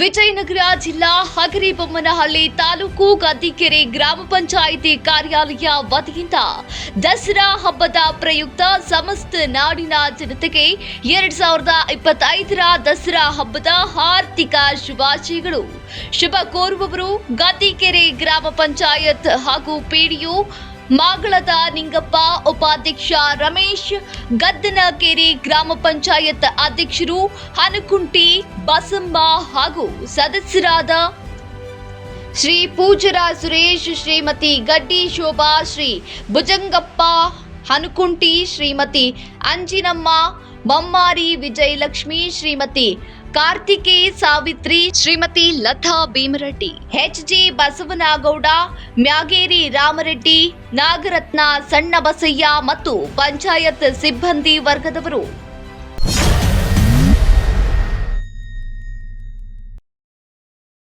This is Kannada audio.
ವಿಜಯನಗರ ಜಿಲ್ಲಾ ಹಗರಿಬೊಮ್ಮನಹಳ್ಳಿ ತಾಲೂಕು ಗದ್ದಿಕೆರೆ ಗ್ರಾಮ ಪಂಚಾಯಿತಿ ಕಾರ್ಯಾಲಯ ವತಿಯಿಂದ ದಸರಾ ಹಬ್ಬದ ಪ್ರಯುಕ್ತ ಸಮಸ್ತ ನಾಡಿನ ಜನತೆಗೆ ಎರಡ್ ಸಾವಿರದ ಇಪ್ಪತ್ತೈದರ ದಸರಾ ಹಬ್ಬದ ಆರ್ಥಿಕ ಶುಭಾಶಯಗಳು. ಶುಭ ಕೋರುವವರು ಗದ್ದಿಕೆರೆ ಗ್ರಾಮ ಪಂಚಾಯತ್ ಹಾಗೂ ಪಿಡಿಒ ಮಾಗಳದ ನಿಂಗಪ್ಪ ಉಪಾಧ್ಯಕ್ಷ ರಮೇಶ್, ಗದ್ದನಕೇರಿ ಗ್ರಾಮ ಪಂಚಾಯತ್ ಅಧ್ಯಕ್ಷರು ಹನುಕುಂಟಿ ಬಸಮ್ಮ ಹಾಗೂ ಸದಸ್ಯರಾದ ಶ್ರೀ ಪೂಜರ ಸುರೇಶ್, ಶ್ರೀಮತಿ ಗಡ್ಡಿ ಶೋಭಾ, ಶ್ರೀ ಭುಜಂಗಪ್ಪ ಹನುಕುಂಟಿ, ಶ್ರೀಮತಿ ಅಂಜಿನಮ್ಮ, ಬಮ್ಮಾರಿ ವಿಜಯಲಕ್ಷ್ಮಿ, ಶ್ರೀಮತಿ ಕಾರ್ತಿಕೇ ಸಾವಿತ್ರಿ, ಶ್ರೀಮತಿ ಲತಾ ಭೀಮರೆಡ್ಡಿ, ಎಚ್ ಜಿ ಬಸವನಗೌಡ, ಮ್ಯಾಗೇರಿ ರಾಮರೆಡ್ಡಿ, ನಾಗರತ್ನ ಸಣ್ಣ ಬಸಯ್ಯ ಮತ್ತು ಪಂಚಾಯತ್ ಸಿಬ್ಬಂದಿ ವರ್ಗದವರು